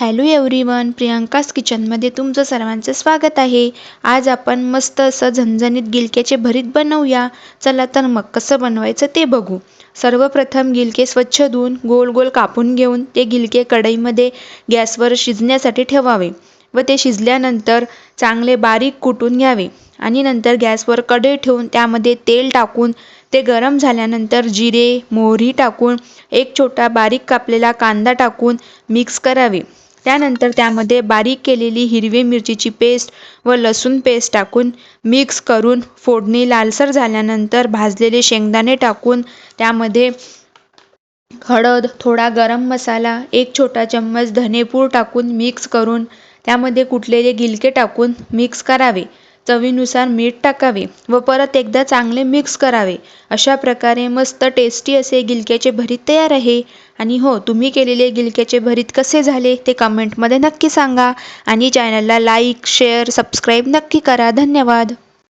Hello everyone Priyanka's किचनमध्ये तुमचं सर्वांचं स्वागत आहे. आज आपण मस्त असं झणझणीत गिलक्याचे भरीत बनवूया. चला तर मग कसं बनवायचं ते बघू. सर्वप्रथम गिलके स्वच्छ धुवून गोल गोल कापून घेऊन ते गिलके कढईमध्ये गॅसवर शिजण्यासाठी ठेवावे. व ते शिजल्यानंतर चांगले बारीक कुटून घ्यावे. आणि नंतर गॅसवर कढई ठेवून त्यामध्ये तेल टाकून ते गरम झाल्यानंतर जिरे मोहरी टाकून एक छोटा बारीक कापलेला कांदा टाकून मिक्स करावे. त्यानंतर त्यामध्ये बारीक केलेली हिरवी मिरचीची पेस्ट व लसूण पेस्ट टाकून मिक्स करून फोडणी लालसर झाल्यानंतर भाजलेले शेंगदाणे टाकून त्यामध्ये हळद थोडा गरम मसाला एक छोटा चम्मच धनेपूड टाकून मिक्स करून त्यामध्ये कुटलेले गिलके टाकून मिक्स करावे. चवीनुसार मीठ टाकावे व परत एकदा चांगले मिक्स करावे. अशा प्रकारे मस्त टेस्टी असे गिलक्याचे भरीत तयार आहे. आणि हो तुम्ही केलेले गिलक्याचे भरीत कसे झाले ते कमेंटमध्ये नक्की सांगा. आणि चॅनलला लाईक शेअर सबस्क्राईब नक्की करा. धन्यवाद.